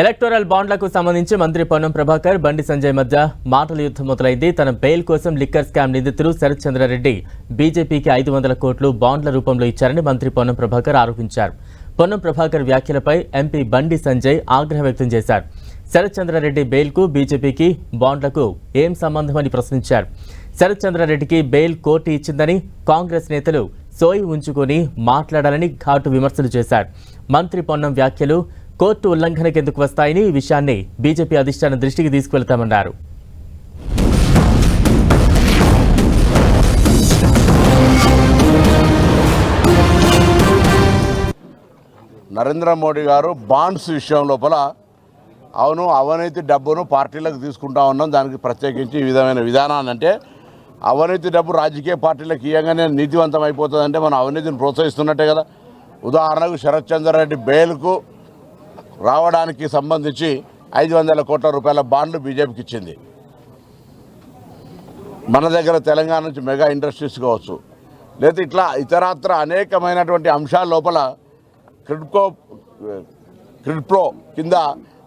Electoral బాండ్లకు సంబంధించి మంత్రి పొన్నం ప్రభాకర్ బండి సంజయ్ మధ్య మాటల యుద్ధం మొదలైంది. తన బెయిల్ కోసం లిక్కర్ స్కామ్ నిందితులు శరత్ చంద్రారెడ్డి బీజేపీకి ఐదు వందల కోట్లు బాండ్ల రూపంలో ఇచ్చారని మంత్రి పొన్నం ప్రభాకర్ ఆరోపించారు. పొన్నం ప్రభాకర్ వ్యాఖ్యలపై ఎంపీ బండి సంజయ్ ఆగ్రహం వ్యక్తం చేశారు. శరత్ చంద్రారెడ్డి బెయిల్కు బీజేపీకి బాండ్లకు ఏం సంబంధమని ప్రశ్నించారు. శరత్ చంద్రారెడ్డికి బెయిల్ కోర్టు ఇచ్చిందని కాంగ్రెస్ నేతలు సోయి ఉంచుకొని మాట్లాడాలని ఘాటు విమర్శలు చేశారు. మంత్రి పొన్నం వ్యాఖ్యలు కోర్టు ఉల్లంఘనకు ఎందుకు వస్తాయని ఈ విషయాన్ని బీజేపీ అధిష్టానం దృష్టికి తీసుకువెళ్తామన్నారు. నరేంద్ర మోడీ గారు బాండ్స్ విషయం లోపల అవును అవినీతి డబ్బును పార్టీలకు తీసుకుంటా ఉన్నాం. దానికి ప్రత్యేకించి ఈ విధమైన విధానాన్ని అంటే అవినీతి డబ్బు రాజకీయ పార్టీలకు ఇవ్వగానే నీతివంతం అయిపోతుందంటే మనం అవినీతిని ప్రోత్సహిస్తున్నట్టే కదా. ఉదాహరణకు శరత్ చంద్రారెడ్డి బెయిల్కు రావడానికి సంబంధించి ఐదు వందల కోట్ల రూపాయల బాండ్లు బీజేపీకి ఇచ్చింది. మన దగ్గర తెలంగాణ నుంచి మెగా ఇండస్ట్రీస్ కావచ్చు లేదా ఇట్లా ఇతరత్ర అనేకమైనటువంటి అంశాల లోపల క్రిడ్కో క్రిడ్ప్రో కింద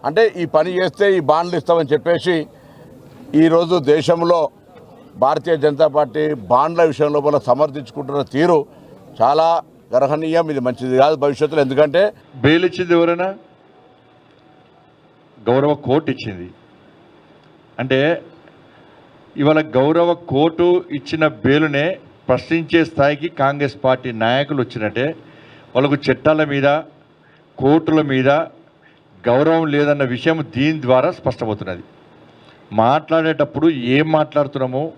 అంటే ఈ పని చేస్తే ఈ బాండ్లు ఇస్తామని చెప్పేసి ఈరోజు దేశంలో భారతీయ జనతా పార్టీ బాండ్ల విషయం లోపల సమర్థించుకుంటున్న తీరు చాలా గర్హనీయం. ఇది మంచిది కాదు భవిష్యత్తులో. ఎందుకంటే బెయిల్ ఇచ్చింది ఎవరైనా? గౌరవ కోర్టు ఇచ్చింది. అంటే ఇవాళ గౌరవ కోర్టు ఇచ్చిన బెయిలునే ప్రశ్నించే స్థాయికి కాంగ్రెస్ పార్టీ నాయకులు వచ్చినట్టే వాళ్ళకు చట్టాల మీద కోర్టుల మీద గౌరవం లేదన్న విషయం దీని ద్వారా స్పష్టమవుతున్నది. మాట్లాడేటప్పుడు ఏం మాట్లాడుతున్నామో?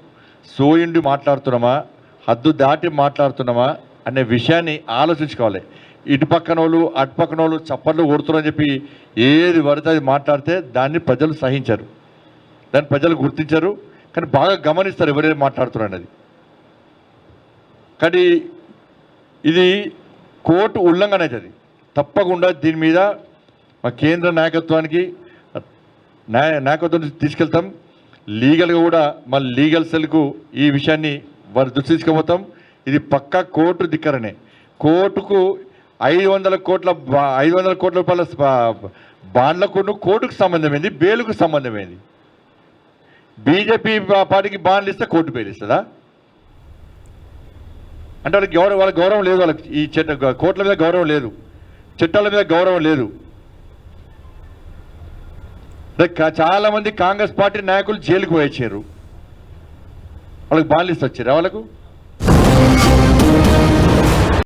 సోయుండి మాట్లాడుతున్నామా? హద్దు దాటి మాట్లాడుతున్నామా? అనే విషయాన్ని ఆలోచించుకోవాలి. ఇటు పక్కన వాళ్ళు అటు పక్కన వాళ్ళు చప్పట్లు కొడుతున్నారని చెప్పి ఏది పడితే అది మాట్లాడితే దాన్ని ప్రజలు సహించారు. దాన్ని ప్రజలు గుర్తించారు. కానీ బాగా గమనిస్తారు ఎవరైనా మాట్లాడుతున్నారు అది. కానీ ఇది కోర్టు ఉల్లంఘన అవుతుంది తప్పకుండా దీని మీద మా కేంద్ర నాయకత్వానికి న్యాయ నాయకత్వం తీసుకెళ్తాం. లీగల్గా కూడా మా లీగల్ సెల్కు ఈ విషయాన్ని వారి దృష్టి తీసుకుపోతాం. ఇది పక్కా కోర్టు ధిక్కరనే. కోర్టుకు ఐదు వందల కోట్ల ఐదు వందల కోట్ల రూపాయల బాండ్లకు కోర్టుకు సంబంధమైంది బెయిల్కు సంబంధమైంది. బీజేపీ పార్టీకి బాండ్లు ఇస్తే కోర్టు బెయిల్ ఇస్తుందా? అంటే వాళ్ళకి గౌరవం వాళ్ళకి గౌరవం లేదు వాళ్ళకి. ఈ చట్ట కోర్టుల మీద గౌరవం లేదు. చట్టాల మీద గౌరవం లేదు. చాలామంది చాలా మంది కాంగ్రెస్ పార్టీ నాయకులు జైలుకు పోయొచ్చారు. వాళ్ళకి బాండ్లు ఇస్తే వచ్చారా వాళ్ళకు?